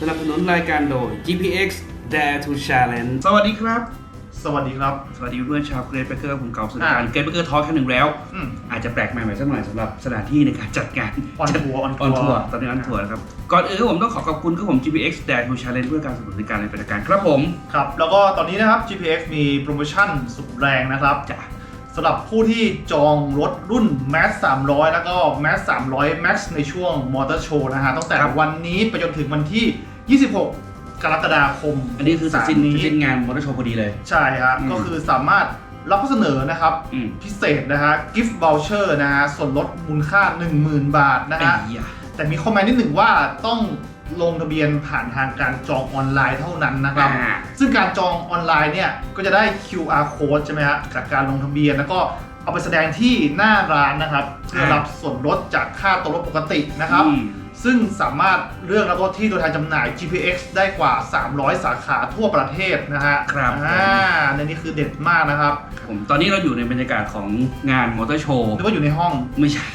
สนับสนุนรายการโดย GPX Dare to Challenge สวัสดีครับ สวัสดีครับ สวัสดีเพื่อนชาวเกรดเบเกอร์ผมเก่าสุดอ่าการเกรดเบเกอร์ทอล์คครั้งหนึ่งแล้ว อืม อาจจะแปลกใหม่ใหม่สักหน่อยสำหรับสถานที่ในการจัดงาน ออนทัวร์ออนออนทัทัววร์ร์ตอนนี้ออนทัวร์นะครับ ก่อนอื่นผมต้องขอขอบคุณคือผม GPX Dare to Challenge เพื่อการสนับสนุนการในประการครับผม ครับ แล้วก็ตอนนี้นะครับ GPX มีโปรโมชั่นสุดแรงนะครับ จ้ะ สำหรับผู้ที่จองรถรุ่น Max 300 แล้วก็ Max 300 Max ในช่วงมอเตอร์โชว์นะฮะตั้งแต่วันนี้ไปจนถึงวันที่ 26 กรกฎาคม อันนี้คือเสร็จสิ้นนี้เสร็จสิ้นงานมอเตอร์โชว์พอดีเลย ใช่ฮะอืม ก็คือสามารถรับข้อเสนอนะครับ อืมพิเศษนะฮะ gift voucher นะฮะส่วนลดมูลค่า 10,000 บาทนะไอ้ฮะ เหี้ยแต่มีคอมเมนต์นิดหนึ่งว่าต้อง ลงทะเบียนผ่านทางการจองออนไลน์เท่านั้นนะครับ อ่า ซึ่งการจองออนไลน์เนี่ยก็จะได้ QR code ใช่ไหมฮะจากการลงทะเบียนแล้วก็เอาไปแสดงที่หน้าร้านนะครับ เพื่อรับส่วนลดจากค่าตัวรถปกตินะครับ อืม ซึ่งสามารถเลือกรับรถที่ตัวแทนจำหน่าย GPX ได้กว่า 300 สาขาทั่วประเทศนะฮะครับอ่าในนี้คือเด็ดมากนะครับผมตอนนี้เราอยู่ในบรรยากาศของงานมอเตอร์โชว์นึกว่าอยู่ในห้องไม่ใช่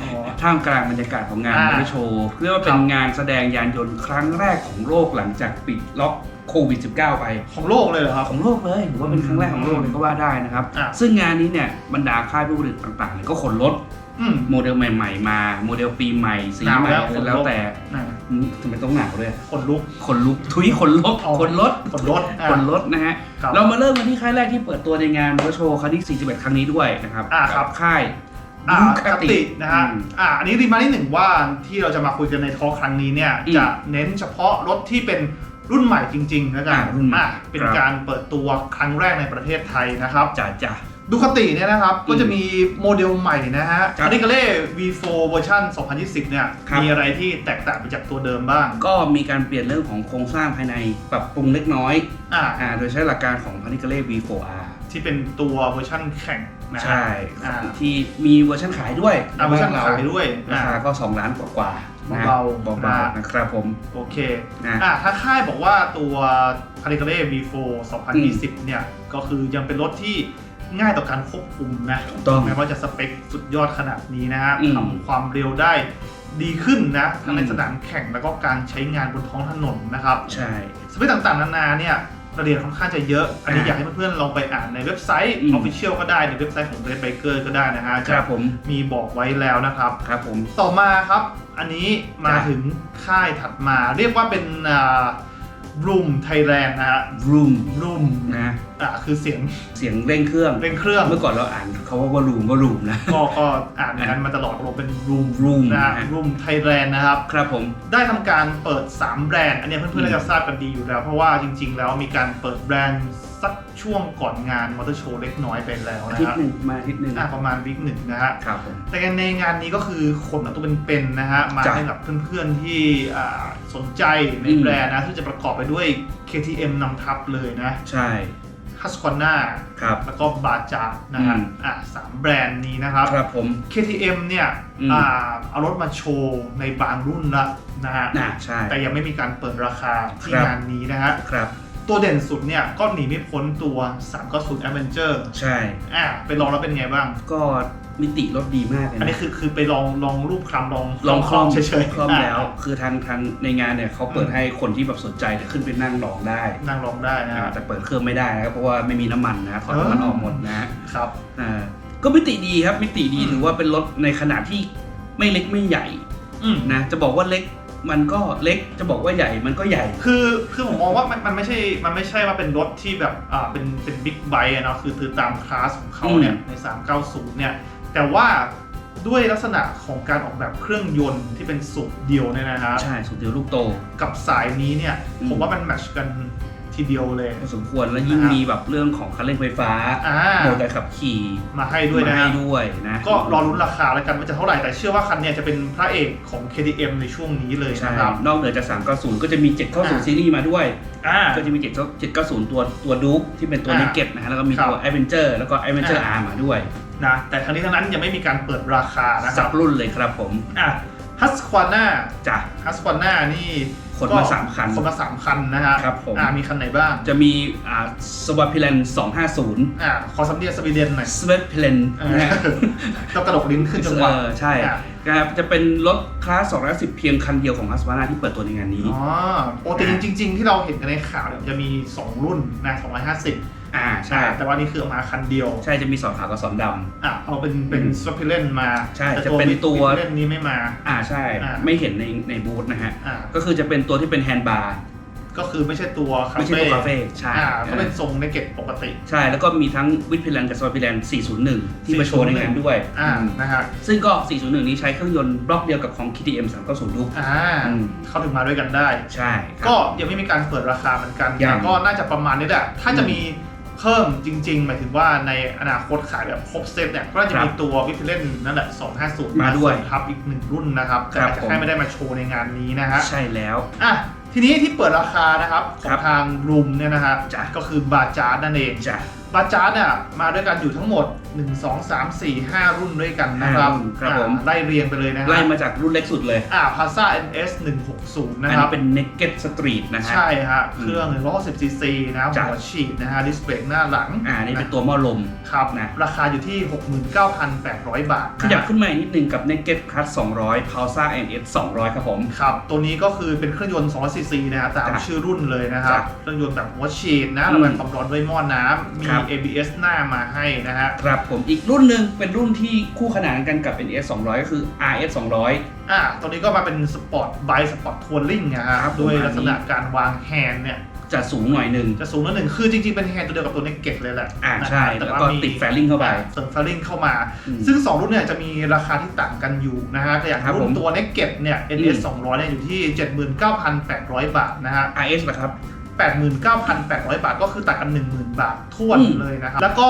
อ๋อ ท่ามกลางบรรยากาศของงานอ่ามอเตอร์โชว์เรียกว่าเป็ครันบงานแสดงยานยนต์ครั้งแรกของโลกหลังจากปิดล็อกโควิด -19 ไป ของโลกเลยเหรอครับ ของโลกเลยถือว่าเป็นครั้งแรกของโลกเลยก็ว่าได้นะครับ อ่าซึ่งงานนี้เนี่ยบรรดาค่ายผู้ผลิตต่างๆเนี่ยก็ขนรถ อืม โมเดลใหม่ๆมา โมเดลปีใหม่สีหนาวใหม่แล้วขนลุกแล้วแต่อ่าอืมทำไมต้องหนาวด้วยคนลุก ขนลุกทุยขนรถอ๋อ ขนรถคนรถอ่า ขนรถนะฮะ ครับเรามาเริ่มกันที่ค่ายแรกที่เปิดตัวในงานมอเตอร์โชว์ครั้งที่ 41 ครั้งนี้ด้วยนะครับอ่าครับ กับค่ายอ่ายูคตินะฮะอืม อ่าอันนี้รีมาร์นิดหนึ่งว่าที่เราจะมาคุยกันในทอล์คครั้งนี้เนี่ยอืมจะเน้นเฉพาะรถที่เป็นรุ่นใหม่จริงๆแล้วกันอ่ารุ่นใหม่อ่าเป็นครับ การเปิดตัวครั้งแรกในประเทศไทยนะครับจ้าจ้า ดูคติเนี่ยนะครับ ก็จะมีโมเดลใหม่นะฮะครับอันนี้ก็เล่ V4 เวอร์ชัน2020 เนี่ย ครับ มีอะไรที่แตกต่างไปจากตัวเดิมบ้าง ก็มีการเปลี่ยนเรื่องของโครงสร้างภายในปรับปรุงเล็กน้อยอ่า อ่าโดยใช้หลักการของพานิเกเล่ V4R ที่เป็นตัวเวอร์ชันแข่งนะฮะใช่อ่าที่มีเวอร์ชันขายด้วยอ่าเวอร์ชันใบ้ขายด้วยราอ่า คาก็ 2 ล้านกว่าๆนะเบาๆเบานะๆนะครับผมโอเค นะ อะถ้าค่ายบอกว่าตัวคาริเ l เล่ V4 2020 เนี่ย ก็คือยังเป็นรถที่ ง่ายต่อการควบคุมนะถูกต้องแม้ว่าจะสเปคสุดยอดขนาดนี้นะฮะอืมทำความเร็วได้ดีขึ้นนะทั้งในอืมสนามแข่งแล้วก็การใช้งานบนท้องถนนนะครับ ใช่สเปคต่างๆ นานาเนี่ยรายละเอียดค่อนข้างจะเยอะ อันนี้อ่าอยากให้เพื่อนๆลองไปอ่านในเว็บไซต์อืม Official ก็ได้ในเว็บไซต์ของ Red Biker ก็ได้นะฮะคจะรับผมมีบอกไว้แล้วนะครับครับผมต่อมาครับ อันนี้มาจ้ะถึงค่ายถัดมาเรียกว่าเป็น รูมไทยแลนด์นะฮะ room รูมนะอ่าคือเสียงเสียงเร่งเครื่อง เร่งเครื่อง เมื่อก่อนเราอ่านเขาว่าว่า room ว่า room นะ ก็ก็อ่านกันมาตลอดว่าเป็นรูม room นะฮะนะฮะรูมไทยแลนด์นะครับ ครับผม ได้ทำการเปิด 3 แบรนด์ อันนี้เพื่อนๆน่าจะทราบกันดีอยู่แล้ว เพราะว่าจริง ๆ แล้วมีการเปิดแบรนด์ สักช่วงก่อนงานมอเตอร์โชว์เล็กน้อยไปแล้วอานะทิตฮะย์หนึ่งมาอาทิตย์หนึ่งอ่าประมาณวิกหนึ่งนะฮะ ครับผม แต่ในงานนี้ก็คือคนเอาตัวเป็นๆนะฮะ มาจ้ะให้กับเพื่อนๆที่อ่าสนใจในอืม แบรนด์นะที่งจะประกอบไปด้วย KTM นำทัพเลยนะใช่ฮัสคอนนาครับ แล้วก็บาจานะฮะอืม อ่าสามแบรนด์นี้นะครับ ครับผม KTM เนี่ยอืม อ่าเอารถมาโชว์ในบางรุ่นละนะฮะ น่าใช่ แต่ยังไม่มีการเปิดราคาที่ครับ งานนี้นะฮะ ครับ ตัวเด่นสุดเนี่ยก็หนีไม่พ้นตัว390 Adventure ใช่ อ่าไปลองแล้วเป็นไงบ้าง ก็มิติรถดีมากเลยอันนะนี้คือคือไปลองลองรูปคลำลองลองคล่อมเฉยๆคล่อมาแล้ว คือทางทางในงานเนี่ยเขาเปิดให้คนที่แบบสนใจเนี่ยขึ้นไปนั่งลองได้นั่งลองได้นะอ่าฮะแต่เปิดเครื่องไม่ได้นะครับเพราะว่าไม่มีน้ำมันนะถอดน้ำมันเออออกหมดนะฮะครับ อ่าก็มิติดีครับมิติดีอืม ถือว่าเป็นรถในขนาดที่ไม่เล็กไม่ใหญ่อืมนะจะบอกว่าเล็ก มันก็เล็กจะบอกว่าใหญ่มันก็ใหญ่ คือคือผมมองว่ามันมันไม่ใช่มันไม่ใช่ว่าเป็นรถที่แบบอ่าเป็นเป็นบิ๊กไบค์อะเนาะคือคือตามคลาสของเขาเนี่ยใน 390 เนี่ย แต่ว่าด้วยลักษณะของการออกแบบเครื่องยนต์ที่เป็นสูบเดียวเนี่ยนะฮะใช่สุดเดียวลูกโตกับสายนี้เนี่ยอืมผมว่ามันแมทช์กัน ทีเดียวเลย พอสมควรแล้วยิ่งนะครับมีแบบเรื่องของคันเร่งไฟฟ้าอ่า โหมดการขับขี่มาให้ด้วยมานะให้ฮะด้วยนะก็รอรุ้นราคาแล้วกันว่าจะเท่าไหร่แต่เชื่อว่าคันเนี้จะเป็นพระเอกของ KTM ในช่วงนี้เลยใช่นะครับ นอกเหนือจาก 390 ก็จะมี 790 อ่า ซีรีส์มาด้วย อ่า ก็จะมี 790 ตัวตัวดู๊ที่เป็นตัวอ่าเนเก็ตนะฮะแล้วก็มีครับตัว a d v e n t u r e แล้วก็ a d v e n t u r e อ่า R มาด้วยนะแต่ทั้งนี้ทั้งนั้นยังไม่มีการเปิดราคานะคสัรับ บรุ่นเลยครับผม อะ ฮัสควาน่าจ้ะฮัสควาน่านี่ขนมาสามคันขนมาสามคันนะฮะครับผมอ่ามีคันไหนบ้าง จะมีอ่าสว a พิเลน250อ่าขอสำเนียงสวีเดนหน่อยสว a พิเลนเออนะฮะต้องกระดกลิ้นขึ้นจังหวะเออใช่อะครับจะเป็นรถคลาส210 เพียงคันเดียวของ a s ส a n a ที่เปิดตัวในงานนี้อ๋อปกติจริง ๆ ที่เราเห็นกันในข่าวเนี่ยจะมี 2 รุ่นนะ250 อ่าใช่ แต่ว่านี่คือเอามาคันเดียว ใช่จะมีสองขาวกับสองดำ อะเอาเป็นเป็นอืมสว a ป i เลนมาใช่แต่จะเป็นตัว เล่นนี้ไม่มา อ่าใช่ อ่า ไม่เห็นในในบูธนะฮะ อ่าก็คือจะเป็นตัวที่เป็นแฮนด์บาร์ก็คือไม่ใช่ตัวคาไม่ใช่เฟ่ตัวคาเฟ่ใช่อ่าก็เป็นทรงในเก็ตปกติ ใช่แล้วก็มีทั้งวิดพิลันกับสว a พิลัน401 ที่มาโชว์ในงานด้วยอ่าอืมนะฮะซึ่งก็ 401 นี้ใช้เครื่องยนต์บล็อกเดียวกับของ KTM 390ลูกอ่าอืม เข้าถึงมาด้วยกันได้ ใช่ครับ ก็ยังไม่มีการเปิดราคาเหมือนกันยัง แต่ก็น่าจะประมาณนี้แหละถ้าจะอืมมี เพิ่มจริง ๆ หมายถึงว่าในอนาคตขายแบบครบเซตเนี่ยก็น่าจะครับมีตัววิฟเล่นนั่นแหละ 250 มาด้วยเสริทับอีกหนึ่งรุ่นนะครับแต่ครับอาจจะผมแค่ไม่ได้มาโชว์ในงานนี้นะฮะใช่แล้วอะทีนี้ที่เปิดราคานะครับขอครังบทางรูมเนี่ยนะฮะจ้ะก็คือบาจาร์ดนั่นเองจ้ะ บาจาร์ดเนี่ยมาด้วยกันอยู่ทั้งหมด 1 2 3 4 5 รุ่นด้วยกันนะครับห้ารุ่นครับผม อ่าไล่เรียงไปเลยนะฮะไล่มาจากรุ่นเล็กสุดเลยอ่าพาซ่า NS 160อันะนครันี้บ เป็น Naked Street นะฮะ ใช่ฮะอืมเครื่อง160 cc นะจ้ะ หัวฉีดนะฮะ ดิสเบรกหน้าหลังอ่านี่เป็นตัวหม้อลม ครับนะ ราคาอยู่ที่ 69,800 บาทขยับนะฮะขึ้นมาอีกนิดนึงกับ Naked Cut 200 Pulsar NS 200 ครับผม ครับ ตัวนี้ก็คือเป็นเครื่องยนต์200 cc นะฮะตามจ้ะชื่อรุ่นเลยนะครับ จ้ะเครื่องยนต์แบบหัวฉีดนะอืมระบายความร้อนด้วยหม้อน้ำมีครับ ABS หน้ามาให้นะฮะ ครับผมอีกรุ่นหนึ่งเป็นรุ่นที่คู่ขนานกันกับ NS 200 ก็คือ RS 200 อ่าตัวนี้ก็มาเป็นสปอร์ตไบสปอร์ตทัวริงนะฮะครับผมด้วยลักษณะการวางแฮนด์เนี่ยจะสูงหน่อยหนึ่งจะสูงนิดหนึ่งคือจริงๆ เป็นแฮนด์ตัวเดียวกับตัวนี้เก็ตเลยแหละอ่านะใช่แต่แล้วก็มีติดแฟลลิ่งเข้าไปเสริมแฟลลิ่งเข้ามาอืมซึ่ง 2 รุ่นเนี่ยจะมีราคาที่ต่างกันอยู่นะฮะก็อย่างครับรุ่ผนมตัวเน็กเก็ตเนี่ย NS 200เนี่ยอยู่ที่ 79,800 บาทนะฮะ RS นะครับ 89,800 บาท ก็คือตัดกัน 10,000 บาทท่วนอืมเลยนะครับ แล้วก็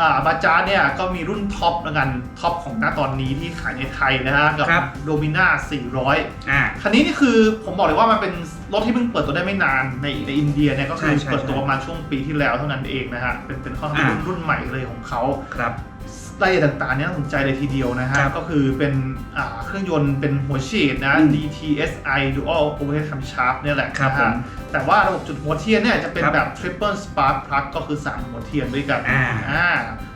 อ่าบาจาร์เนี่ยก็มีรุ่นท็อปแล้วกันท็อปของหน้าตอนนี้ที่ขายในไทยนะฮะกับครับโดมิน่า400อ่าคันนี้นี่คือผมบอกเลยว่ามันเป็นรถที่เพิ่งเปิดตัวได้ไม่นานในในอินเดียเนี่ยก็คือใช่ใช่เปิดตัวประมาณช่วงปีที่แล้วเท่านั้นเองนะฮะเป็นเป็นข้ออ่ารุ่นรุ่นใหม่เลยของเขาครับ รายละเอียดต่างๆเนี่ยน่าสนใจเลยทีเดียวนะฮะครับก็คือเป็นอ่าเครื่องยนต์เป็นหัวฉีดนะอืม DTSI Dual Overhead Camshaft เนี่ยแหละครับนะผฮะมแต่ว่าระบบจุดหัวเทียนเนี่ยจะเป็นครับแบบ Triple Spark Plug ก็คือ 3 หัวเทียนด้วยกันอ่าอ่า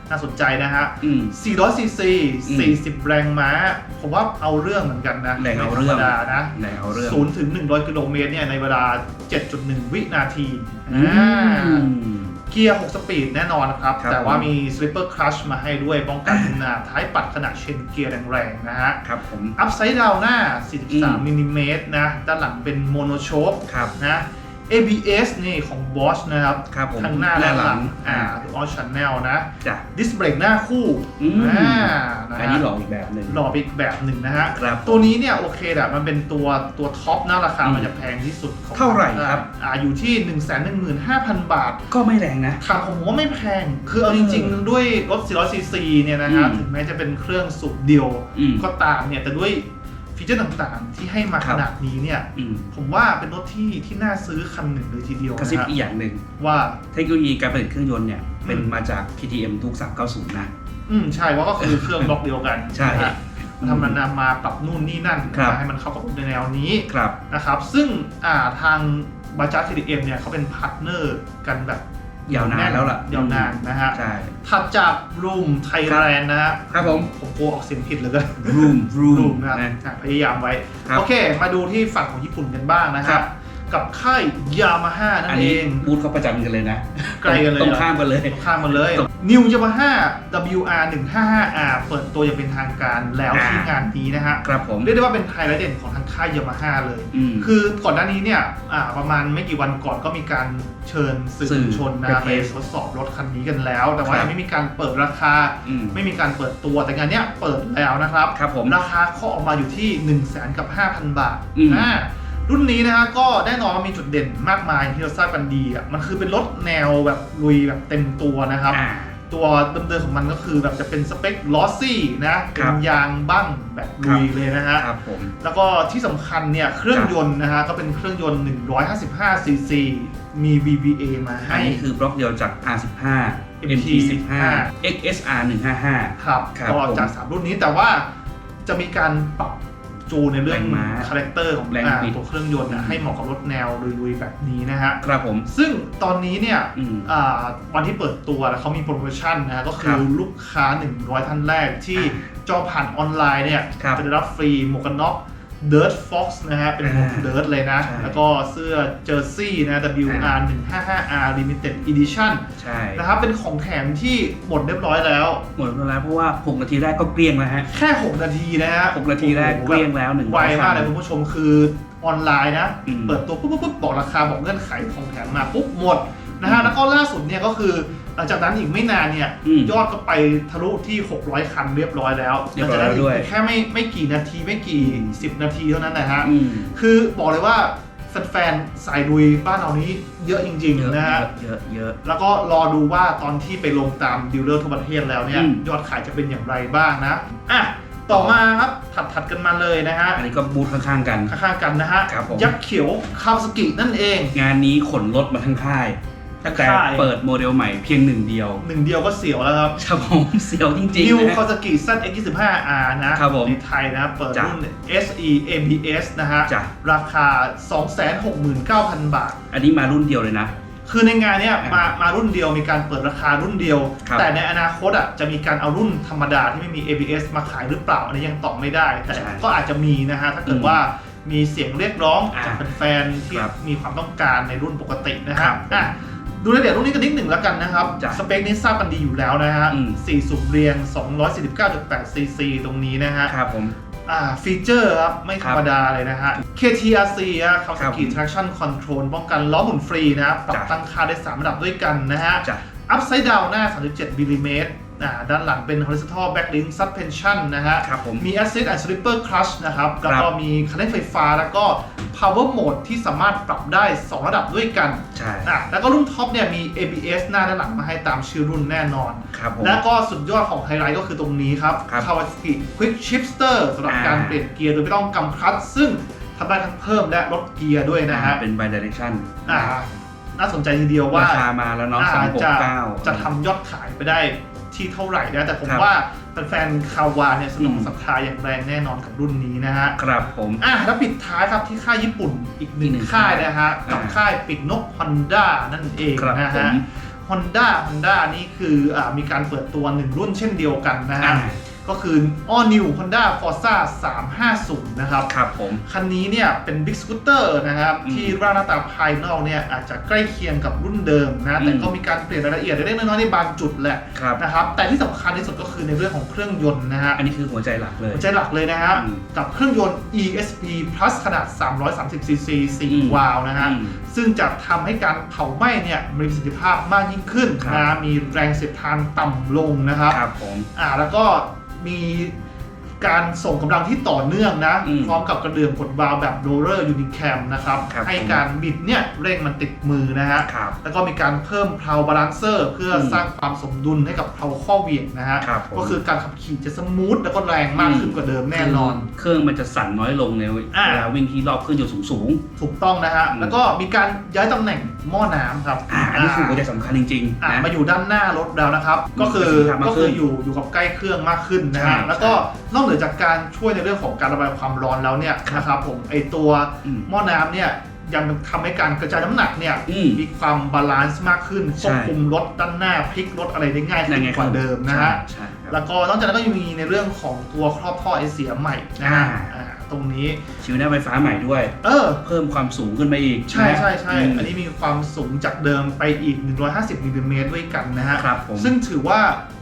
น่าสนใจนะฮะอืม400 cc อืม40 แรงม้า ผมว่าเอาเรื่องเหมือนกันนะแรงเอาไม่ธรเรื่รอมงดานะไหนเอาเรื่องศูนย์ถึง 100 กิโลเมตรเนี่ยในเวลา 7.1 วินาทีอือ่าม เกียร์ 6 สปีดแน่นอนครับ ครับแต่ว่าผม มี slipper clutch มาให้ด้วยป้องกันหนาท้ายปัดขณะเชนเกียร์แรงๆนะฮะ ครับผม อัพไซด์ดาวหน้า อืม 43มิลลิเมตรนะ ด้านหลังเป็นโมโนโชคครับ นะ ABS นี่ของ Bosch นะครับครับผมข้างหน้าและหลัง อ่าอ่า Dual Channel นะจ้ะดิสเบรกหน้าคู่อืมอ่านะอันฮะนี้หล่ออีกแบบหนึ่งหล่อไปอีกแบบหนึ่งนะฮะครับตัวนี้เนี่ยโอเคแหละมันเป็นตัวตัวท็อปนะราคาอืมมันจะแพงที่สุดของเท่าไหร่ครับอ่าอยู่ที่ 1 1 5 0 0 0 บาท ก็ไม่แรงนะถามผมว่าไม่แพง คือเอาจริง ๆ ด้วยรถ400ซีซีเนี่ยนะฮะอืมถึงแม้จะเป็นเครื่องสูบเดียวอืมก็ตามเนี่ยแต่ด้วย ฟีเจอร์ต่างๆ ที่ให้มาครัขบนาดนี้เนี่ย อืมผมว่าเป็นรถที่ที่น่าซื้อคันหนึ่งเลยทีเดียวกระซิบนะฮะอีกอย่างหนึ่งว่า เทคโนโลยีการผลิตเครื่องยนต์เนี่ยเป็นอืมมาจาก KTM ทุก390 นะ อืมใช่ว่าก็คือเครื่องบล็อกเดียวกันใช่นะฮะทำมันนำมาปรับนู่นนี่นั่นครับให้มันเข้ากับในแนวนี้ ครับ นะครับซึ่งอ่าทางบาจาร์ทีดีเอ็มเนี่ยเขาเป็นพาร์ทเนอร์กันแบบ ยาวนานแล้วล่ะยาวนานนะฮะใช่ถัดจากรูมไทยแลนด์นะฮะครับผมผมกลัวออกเสียงผิดเหลยก็ room รู room มนะครับนะอะพยายามไว้ครับโอเค มาดูที่ฝั่งของญี่ปุ่นกันบ้างนะคครัรับบ กับค่ายยามาฮ่านั่อันนเอนี้ง บูธเขาประจำกันเลยนะไกลกันเลยตรงเหรอข้ามกันเลยข้ามมาเลย New Yamaha WR 155R เปิดตัวอย่างเป็นทางการแล้วอ่า ที่งานนี้นะฮะครับผมเรียกได้ว่าเป็นไฮไลท์เด่นของทางค่ายยามาฮ่าเลยอืมคือก่อนหน้านี้เนี่ยอ่าประมาณไม่กี่วันก่อนก็มีการเชิญสื่อสื่มอวลชนนะครับไปไปเทสทดสอบรถคันนี้กันแล้ว แต่ว่าครับ ยังไม่มีการเปิดราคา อืมไม่มีการเปิดตัวแต่งานเนี้ยเปิดแล้วนะครับ ครับผม ราคาเคาะออกมาอยู่ที่ 1 0 0 0 0แสนกับ 5,000 บาทอืม อ่า รุ่นนี้นะฮะก็แน่นอนว่ามีจุดเด่นมากมายที่เราทราบกันดีอะมันคือเป็นรถแนวแบบลุยแบบเต็มตัวนะครับ อ่า ตัวเดิมๆของมันก็คือแบบจะเป็นสเปคลอสซี่นะเป็ครันบ ยางบ้างแบบลุยเลยนะฮะ ครับผม แล้วก็ที่สำคัญเนี่ยเครื่องครับยนต์นะฮะก็เป็นเครื่องยนต์ 155 ซีซี มี VVA มาอัให้ นนี้คือบล็อกเดียวจาก R15 MT15 XSR 155 ครับครับก็ผม จาก 3 รุ่นนี้แต่ว่าจะมีการปรับ จูนในเรื่องแรงม้าคาแรคเตอร์ของแรงอ่าบิด ตัวเครื่องยนต์นะให้เหมาะกับรถแนวลุยๆแบบนี้นะฮะ ครับผม ซึ่งตอนนี้เนี่ยอืม อ่าวันที่เปิดตัวแล้วเขามีโปรโมชั่นนะฮะก็คืครัอบลูกค้า 100 ท่านแรกที่อ่จองผ่านออนไลน์เนี่ยครับจะได้รับฟรีหมวกกันน็อก Dirt Fox นะฮะ เป็นหมวกอ่า Dirt เลยนะ ใช่แล้วก็เสื้อเจอร์ซี่นะ WR อ่า 155R Limited Edition ใช่ นะครับ เป็นของแถมที่หมดเรียบร้อยแล้ว หมดแล้วเพราะว่า 6 นาทีแรกก็เกลี้ยงแล้วฮะ แค่ 6 นาทีนะฮะหกนาทีแรกโอ้โหเกลี้ยงแล้วหนึ่งไวมากเลยคันคุณผู้ชมคือออนไลน์นะ อืม เปิดตัวปุ๊บปุ๊บปุ๊บบอกราคาบอกเงื่อนไขของแถมมาปุ๊บหมดนะฮะแล้วก็ล่าสุดเนี่ยก็คือ หลังจากนั้นอีกไม่นานเนี่ยอืมยอดก็ไปทะลุที่ 600 คันเรียบร้อยแล้วเรียบร้อยแล้วด้วย หงจากนั้นอีกแค่ไม่ไม่กี่นาทีไม่กี่ 10 นาทีเท่านั้นนะฮะ อืมคือบอกเลยว่าแฟนๆสายลุยบ้านเรานี้เยอะจริง เยอะๆนะฮะ เยอะเยอะ แล้วก็รอดูว่าตอนที่ไปลงตามดีลเลอร์ทั่วประเทศแล้วเนี่ย อืม ยอดขายจะเป็นอย่างไรบ้างนะ อะ ต่อมาครับ ถัดถัดๆกันมาเลยนะฮะ อันนี้ก็บูธข้างๆกัน ข้างๆกันนะฮะ ครับผม ยักษ์เขียวคาวสกินั่นเอง งานนี้ขนรถมาทั้งค่าย ตั้งแต่ค่ายเปิดโมเดลใหม่เพียงหนึ่งเดียว หนึ่งเดียวก็เสียวแล้วครับครับผมเสียวจริงนิวๆนะคาวสกิ ZX25R นะครับผมในไทยนะ เปิดจ้ะรุ่น SE ABS นะฮะ จ้ะ ราคา 269,000 บาท อันนี้มารุ่นเดียวเลยนะ คือในงานเนี้ยอ่ามมามารุ่นเดียวมีการเปิดราคารุ่นเดียว ครับ แต่ในอนาคตอะจะมีการเอารุ่นธรรมดาที่ไม่มี ABS มาขายหรือเปล่า อันนี้ยังตอบไม่ได้ แต่ใช่ก็อาจจะมีนะฮะ ถ้าเกิดอืมว่ามีเสียงเรียกร้องอ่าจากแฟนๆที่ครับมีความต้องการในรุ่นปกตินะครัฮะบ อะ ดูรายละเอียดรุ่นนี้กันนิดหนึ่งแล้วกันนะครับ จ้ะสเปคนี้ทราบกันดีอยู่แล้วนะฮะอืม สี่สูบเรียง 249.8 ซีซีตรงนี้นะฮะ ครับผม อ่าฟีเจอร์ครับ ไม่ธรรมดาเลยนะฮะ KTRC ฮะครับ Kawasaki Traction Control ป้องกันล้อหมุนฟรีนะครับปรับจ้ะ ตั้งค่าได้ 3 ระดับด้วยกันนะฮะ จ้ะ Upside Down หน้า 37มิลลิเมตรอ่า ด้านหลังเป็น Horizontal Backlink Suspension นะฮะครับผมมี Assist and Slipper Clutch นะครับ แล้วก็ครับมีคันเร่งไฟฟ้าแล้วก็ Power Mode ที่สามารถปรับได้ 2 ระดับด้วยกัน ใช่อะแล้วก็รุ่นท็อปเนี่ยมี ABS หน้าด้านหลังมาให้ตามชื่อรุ่นแน่นอนครับผมและก็สุดยอดของไฮไลท์ก็คือตรงนี้ครับครับ Kawasaki Quick Shifter สำหรับอ่าการเปลี่ยนเกียร์โดยไม่ต้องกำคลัตช์ซึ่งทำได้ทั้งเพิ่มและลดเกียร์ด้วยนะฮะ เป็น bi direction อ่าน่าสนใจทีเดียวว่าราคามาแล้วเนาะสองหกจะเก้าจะทำยอดขายไปได้ ที่เท่าไหร่นะแต่ผมครับ ว่าแฟนๆคาวาเนี่ยสนองอืมศรัทธาอย่างแรงแน่นอนกับรุ่นนี้นะฮะ ครับผม อะแล้วปิดท้ายครับที่ค่ายญี่ปุ่นอีกหนึ่งอีกหนึ่งค่ายนะฮะกับอ่า ค่ายปิกนกฮอนด้านั่นเองครับนะผฮะม Honda Honda นี่คืออามีการเปิดตัวหนึ่งรุ่นเช่นเดียวกันนะฮะอ่า ก็คือ All New Honda Forza 350 นะครับ ครับผม คันนี้เนี่ยเป็นบิ๊กสกูตเตอร์นะครับอืมที่ร่างหน้าตาภายนอกเนี่ยอาจจะใกล้เคียงกับรุ่นเดิมนะ แต่อืมก็มีการเปลี่ยนรายละเอียดเล็กๆน้อยๆในบางจุดแหละครับนะครับ แต่ที่สำคัญที่สุดก็คือในเรื่องของเครื่องยนต์นะฮะ อันนี้คือหัวใจหลักเลย หัวใจหลักเลยนะฮะอืมกับเครื่องยนต์ ESP Plus ขนาด 330 cc อืม4วาล์วนะฮะอืมซึ่งจะทำให้การเผาไหม้เนี่ยมีประสิทธิภาพมากยิ่งขึ้นครับนะ มีแรงเสียดทานต่ำลงนะครับ ครับผม อ่าแล้วก็ มี การส่งกำลังที่ต่อเนื่องนะ อืมพร้อมกับกระเดื่องกดวาล์วแบบโรลเลอร์ยูนิแคมนะครับ ครับ ให้การบิดเนี่ยเร่งมันติดมือนะฮะ ครับ แล้วก็มีการเพิ่มเพลาบาลานเซอร์ เพื่ออมสร้างความสมดุลให้กับเพลาข้อเหวี่ยงนะฮะ ครับผมก็คือการขับขี่จะสมูทแล้วก็แรงมากขึ้นกว่าเดิมแน่นอน เครื่องมันจะสั่นน้อยลงในอ่าเวลาวิ่งที่รอบเครื่องอยู่สูง ถูกต้องนะฮะ อืม แล้วก็มีการย้ายตำแหน่งหม้อน้ำครับๆอ่าอันนี้คือหัวใจสำคัญจริงๆอะนะ มาอยู่ด้านหน้ารถแล้วนะครับ ก็คือประสิทธิภาพมากก็ขึ้คือนอยู่อยู่กับใกล้เครื่องมากขึ้นนะฮะ ใช่แล้วก็นอกเหนือจากการช่วยในเรื่องของการระบายความร้อนแล้วเนี่ยครับนะครับผมไอตัวอืมหม้อน้ำเนี่ยยังทำให้การกระจายน้ำหนักเนี่ยอืมมีความบาลานซ์มากขึ้นใช่ควบคุมรถด้านหน้าพลิกรถอะไรได้ง่ายขึ้นั่นนไงกว่าเดิมนะฮะใช่ครับแล้วก็นอกจากนั้นก็ยังมีในเรื่องของตัวครอบท่อไอเสียใหม่นะฮะอ่าอ่า ตรงนี้ ชิวหน้าไฟฟ้าใหม่ด้วย เออ เพิ่มความสูงขึ้นไปอีกใช่นะใช่ใช่มอันนี้มีความสูงจากเดิมไปอีก 150มิลลิเมตรด้วยกันนะฮะ ครับผมซึ่งถือว่า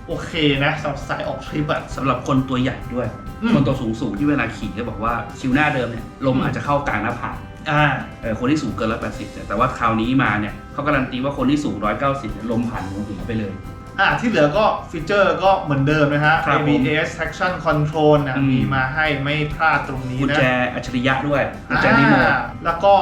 โอเคนะสำหรับสายออกทริปอะ สำหรับคนตัวใหญ่ด้วย อืม คนตัวสูงสูงๆที่เวลาขี่ก็บอกว่าชิวหน้าเดิมเนี่ยลมอืมอาจจะเข้ากลางหน้าผากอ่า เออคนที่สูงเกินร้อยแปดสิบเนี่ยแต่ว่าคราวนี้มาเนี่ยเขาการันตีว่าคนที่สูงร้อยเก้าสิบลมผ่านหัวหัวไปเลย อ่าที่เหลือก็ฟีเจอร์ก็เหมือนเดิมนะฮะ ครับผม ABS traction control นะอืม มีมาให้ไม่พลาดตรงนี้กุญนะแจอัจฉริยะด้วยกุญแจรีโมทอ่าแล้วก็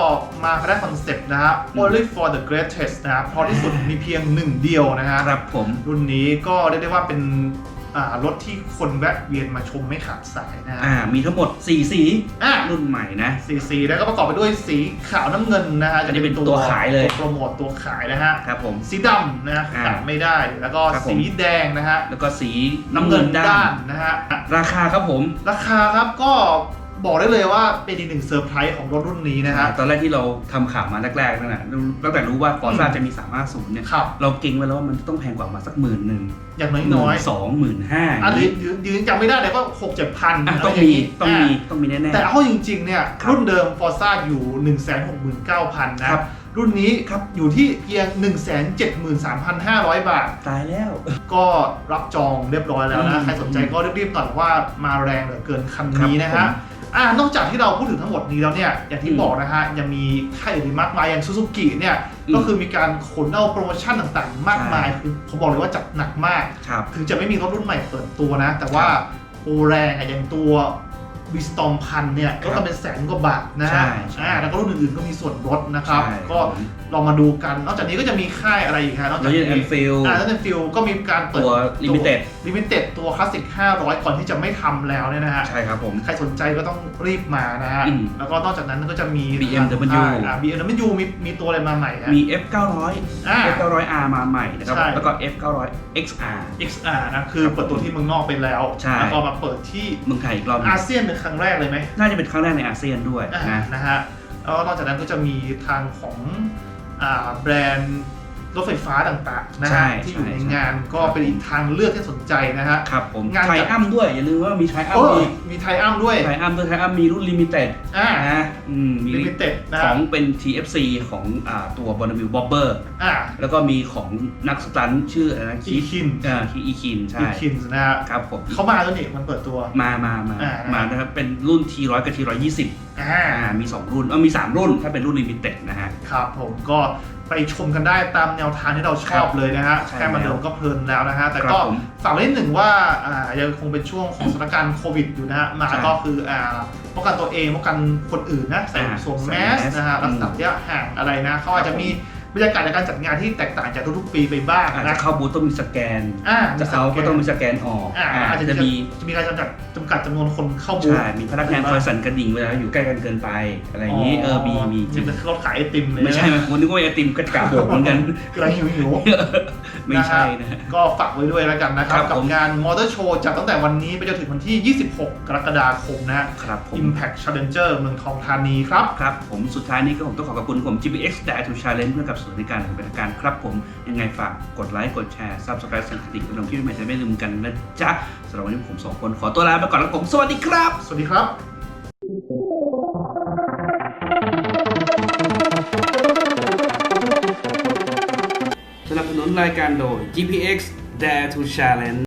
มาได้คอนเซ็ปต์นะฮะอืม only for the greatest นะฮะเพราะที่สุดมีเพียงหนึ่งเดียวนะฮะ ครับผม รุ่นนี้ก็เรียกได้ว่าเป็นอ่า รถที่คนแวะเวียนมาชมไม่ขาดสายนะฮะอ่ามีทั้งหมด 4 สีอะรุ่นใหม่นะ สีสีแล้วก็ประกอบไปด้วยสีขาวน้ำเงินนะฮะอันนี้เป็นตัวขายเลยโปรโมทตัวขายนะฮะครับผม สีดำนะฮะอ่าขาดไม่ได้แล้วก็ครับผม สีแดงนะฮะแล้วก็สีน้ำเงินด้านนะฮะ ราคาครับผม ราคาครับก็ บอกได้เลยว่าเป็นอีกหนึ่งเซอร์ไพรส์ของรถรุ่นนี้นะฮะ ตอนแรกที่เราทำข่าวมาแรกๆนั่นแหละตั้งแต่รู้ว่าฟอร์ซ่าอืมจะมี 350 เนี่ย ครับ เราเก่งไว้แล้วว่ามันต้องแพงกว่ามาสักหมื่นหนึ่งอย่างหมื่น้อยนสองหมื่นห้าๆอันนี้ยืนยืนจำไม่ได้แต่ก็หกเจ็ดพันต้องมีต้องมีต้องมีแน่ๆแต่เอาจริงๆเนี่ยครับรุ่นเดิม Forza อยู่ 1 6 9 0 0 0 นะ ครับ รุ่นนี้ครับอยู่ที่เพียง 173,500 บาทตายแล้ว ก็รับจองเรียบร้อยแล้วอืนะมใครสนใจก็รีบๆหน่อยว่ามาแรงเหลือเกินคันครับนี้นะผฮะม อ่านอกจากที่เราพูดถึงทั้งหมดนี้แล้วเนี่ยอย่างที่อืมบอกนะฮะยังมีค่ายอื่นอีกมากมายอย่างซูซูกิเนี่ยอืมก็คือมีการขนเอาโปรโมชั่นต่างๆ มากมายใช่คือผมบอกเลยว่าจัดหนักมากครับถึงจะไม่มีรถรุ่นใหม่เปิดตัวนะ แต่ว่าครับโปรแรงอะอย่างตัว วิสตอมพันเนี่ยครัก็บต้องเป็นแสนกว่าบาทนะใช่ฮะใช่อ่าแล้วก็รุ่นอื่นๆก็มีส่วนลดนะครับใช่ก็ผมลองมาดูกัน นอกจากนี้ก็จะมีค่ายอะไรอีกฮะนอกจาก Royal นี้ Enfield อ่าแล้วในฟิลก็มีการเปิดตัว Limited ลิมิเต็ดตัวคลาสสิก 500 ก่อนที่จะไม่ทำแล้วเนี่ยนะฮะใช่ครับผมใครสนใจก็ต้องรีบมานะฮะอืมแล้วก็นอกจากนั้นก็จะมี BMW อ่า BMW มีมีตัวอะไรมาใหม่ฮะมี F 9 0 0อ่า F 9 0 0 R มาใหม่นะครับใช่แล้วก็ F 9 0 0 XR XR นะคือเปิดตัวที่เมืองนอกไปแล้วใช่แล้วก็มาเปิดที่เมืองไทยอีกรอบหนึงอาเซียนเป็นครั้งแรกเลยไหมน่าจะเป็นครั้งแรกในอาเซียนด้วยอ่านะนะฮะแล้วก็นอกจากนั้นก็จะมีทางของอ่าแบรนด์ รถไฟฟ้าต่างๆนะใช่ฮะที่อยู่ในใช่งานก็เป็นอีกทางเลือกที่สนใจนะฮะครับผมงานไทอัมด้วยอย่าลืมว่ามีไทอัมโอ้อีกมีไทอัมด้วยไทอัมด้วยไทอัมมีรุ่นลิมิเต็ดอ่านะอืมมีลิมิเต็ดนะขฮะองเป็น TFC ของอ่าตัวบอนาวิลบ็อบเบอร์อ่าแล้วก็มีของนักสตันท์ชื่ออะไรนะอีคินอ่าคีอีคินอีใช่คินนะฮะครับผมเขามาแล้วนี่มันเปิดตัวมามามาอ่ามานะครับเป็นรุ่น T100 กับ T120 อ่าอ่ามี 2 รุ่นเออมี 3 รุ่นถ้าเป็นรุ่นลิมิเต็ดนะฮะ ครับผมก็ไปชมกันได้ตามแนวทางที่เราชอบเลยนะฮะใช่แค่มาแล้วเดิมก็เพลินแล้วนะฮะ แต่ครับก็ผมฝากไว้นิดหนึ่งว่าอ่ายังคงเป็นช่วงของสถานการณ์โควิดอยู่นะฮะมาใช่ก็คืออ่าป้องกันตัวเองป้องกันคนอื่นนะใส่อ่าสวมใส่แมส แมสนะฮะอืรักมษาระยะห่างอะไรนะเขาอาจจะมี บรรยากาศในการจัดงานที่แตกต่างจากทุกๆปีไปบ้างอาจนะจะเข้าบูธต้องมีสแกน อ่าจะเอาก็ต้องมีสแกนออกอ่าอ่าอาจจะจะมีมีจะมีการจำกัดจำกัดจำนวนคนเข้าบูธ ใช่มีพนักงานคอยสั่นกระดิ่งเวลาอยู่ใกล้กันเกินไป อะไรอย่างนี้เออมีมีจริงเป็นรถขายไอติมเลยนะไม่ใช่ไหมผมนึกว่าไอติมกระกาบกเหมือนกันกำลังหิวหิวๆไม่ใช่นะฮะก็ฝากไว้ด้วยแล้วกันนะครับ ครับกับผมงานมอเตอร์โชว์จัดตั้งแต่วันนี้ไปจนถึงวันที่ 26 กรกฎาคมนะฮะ ครับผม Impact Challenger เมืองทองธานีครับ ครับ ผมสุดท้ายนี้ก็ผมต้องขอขอบคุณผม GPX Dare to Challenge เพื่อกับสวัสดิการของเป็นทางการครับผม ยังไงฝากกดไลค์กดแชร์ Subscribe สั่นกระดิ่งเป็นลงที่ใหม่จะไม่ลืมกันนะจ๊ะสำหรับวันนี้ผมสองคนขอตัวลาไปก่อนแล้วผมสวัสดีครับ สวัสดีครับสนับสนุนรายการโดย GPX Dare to Challenge